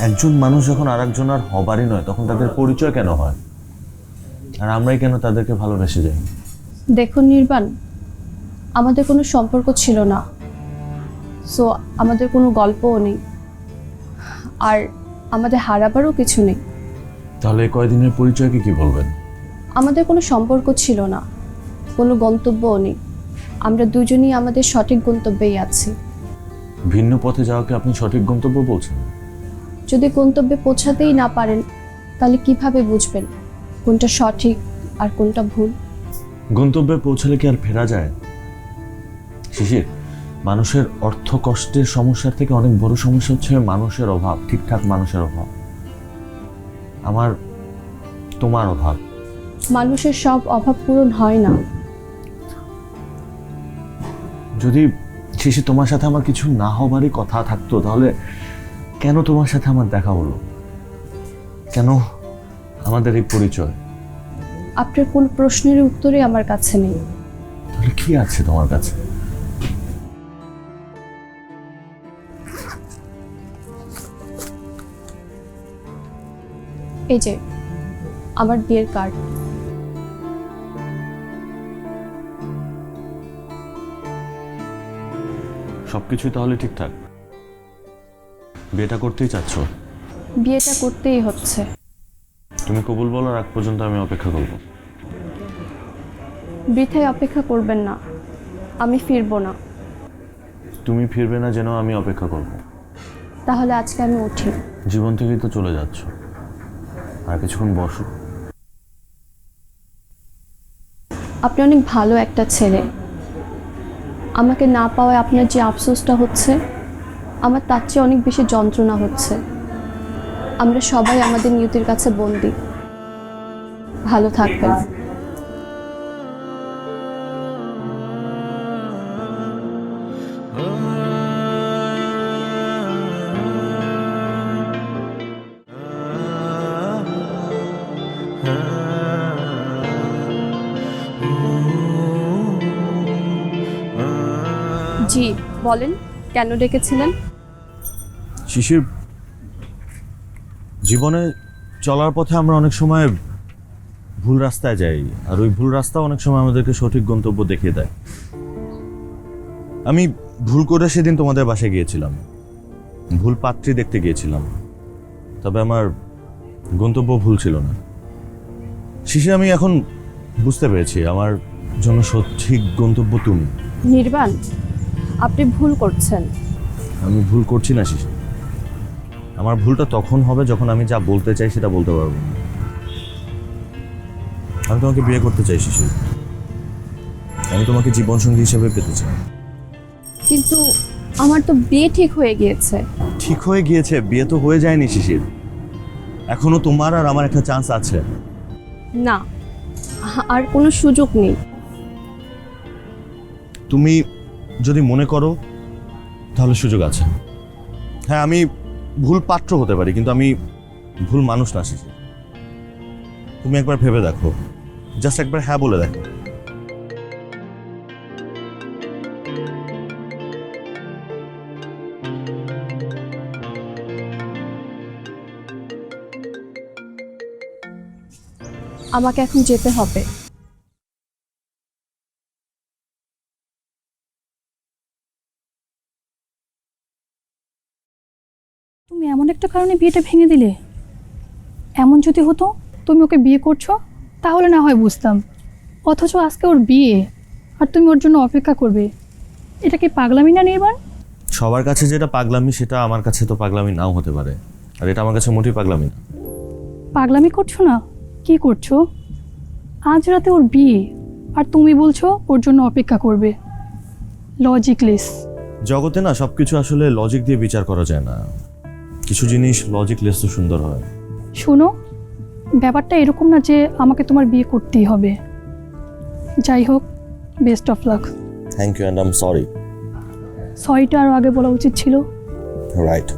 একজন মানুষ যখন আর একজন আর হবারই নয় তখন তাদের পরিচয় কেন হয়? আর আমরাই কেন তাদেরকে ভালোবেসে যাই? দেখুন নির্বাণ আমাদের কোনো সম্পর্ক ছিল না। সো আমাদের কোনো গল্পও নেই। আর আমাদের হারাবারও কিছু নেই। তাহলে কয়দিনের পরিচয়কে কি বলবেন? আমাদের কোনো সম্পর্ক ছিল না। কোনো গন্তব্যও নেই। আমরা দুজনই আমাদের সঠিক গন্তব্যেই আছি। ভিন্ন পথে যাওয়াকে আপনি সঠিক গন্তব্য বলছেন? যদি গন্তব্যে পৌঁছাতেই না পারেন তাহলে কীভাবে বুঝবেন কোনটা সঠিক আর কোনটা ভুল? গন্তব্যে পৌঁছালে কি আর ফেরা যায়? শিশির মানুষের অর্থ কষ্টের সমস্যার থেকে অনেক বড় সমস্যা হচ্ছে মানুষের অভাব ঠিকঠাক মানুষের অভাব। আমার তোমার অভাব। মানুষের সব অভাব পূরণ হয় না। যদি শেষে তোমার সাথে আমার কিছু না হবারই কথা থাকতো তাহলে কেন তোমার সাথে আমার দেখা হলো? কেন আমাদের এই পরিচয়? আপনার কোন প্রশ্নের উত্তরই আমার কাছে নেই। তাহলে কি আছে তোমার কাছে? এই যে আমার বিয়ের কার্ড। সবকিছুই তাহলে ঠিকঠাক। বিয়েটা করতেই চাচ্ছ? বিয়েটা করতেই হচ্ছে। তুমি কবুল বলার আগ পর্যন্ত আমি অপেক্ষা করব। বৃথায় অপেক্ষা করবেন না। আমি ফিরবো না। তুমি ফিরবে না যেন আমি অপেক্ষা করব। তাহলে আজকে আমি উঠি। জীবন থেকেই তো চলে যাচ্ছ। আর কিছুক্ষণ বসো। আপনি অনেক ভালো একটা ছেলে। আমাকে না পাওয়ায় আপনার যে আফসোসটা হচ্ছে আমার তার চেয়ে অনেক বেশি যন্ত্রণা হচ্ছে। আমরা সবাই আমাদের নিয়তির কাছে বন্দি। ভালো থাকবেন। জি, বলেন, কেন ডেকেছিলেন? শিশির জীবনে চলার পথে আমরা অনেক সময় ভুল রাস্তায় যাই আর ওই ভুল রাস্তা অনেক সময় আমাদেরকে সঠিক গন্তব্য দেখিয়ে দেয়। আমি ভুল করে সেদিন তোমাদের বাসায় গিয়েছিলাম। ভুল পাত্রী দেখতে গিয়েছিলাম। তবে আমার গন্তব্য ভুল ছিল না। শিশির আমি এখন বুঝতে পেরেছি আমার জন্য সঠিক গন্তব্য তুমি। নির্বাণ আপনি ভুল করছেন। আমি ভুল করছি না শিশির আমার ভুলটা তখন হবে যখন আমি যা বলতে চাই সেটা বলতে পারব না। আমি তোমাকে বিয়ে করতে চাই শিশির আমি তোমাকে জীবনসঙ্গী হিসেবে পেতে চাই। কিন্তু আমার তো বিয়ে ঠিক হয়ে গিয়েছে। ঠিক হয়ে গিয়েছে বিয়ে তো হয়ে যায়নি শিশির। এখনও তোমার আর আমার একটা চান্স আছে। না আর কোনো সুযোগ নেই। তুমি যদি মনে করো তাহলে সুযোগ আছে। হ্যাঁ আমি ভুল পাত্র হতে পারি, কিন্তু আমি ভুল মানুষ না শিশির তুমি একবার ভেবে দেখো। জাস্ট একবার হ্যাঁ বলে দেখো। আমাকে এখন যেতে হবে। তুমি এমন একটা কারণে বিয়েটা ভেঙে দিলে? এমন যদি হতো তুমি ওকে বিয়ে করছ? তাহলে না হয় বুঝতাম। অথচ আজকে ওর বিয়ে আর তুমি ওর জন্য অপেক্ষা করবে। এটা কি পাগলামি না নির্বাণ? সবার কাছে যেটা পাগলামি সেটা আমার কাছে তো পাগলামি নাও হতে পারে। আর এটা আমার কাছে মোটেই পাগলামি না। পাগলামি করছ না? কি করছ? আজ রাতে ওর বিয়ে আর তুমি বলছো ওর জন্য অপেক্ষা করবে। লজিকলেস জগতে না সব কিছু আসলে লজিক দিয়ে বিচার করা যায় না। কিছু জিনিস লজিক লেস তো সুন্দর হয়। শোনো ব্যাপারটা এরকম না যে আমাকে তোমার বিয়ে করতেই হবে। যাই হোক best of luck thank you and um sorry সরিটা আরও আগে বলা উচিত ছিল। রাইট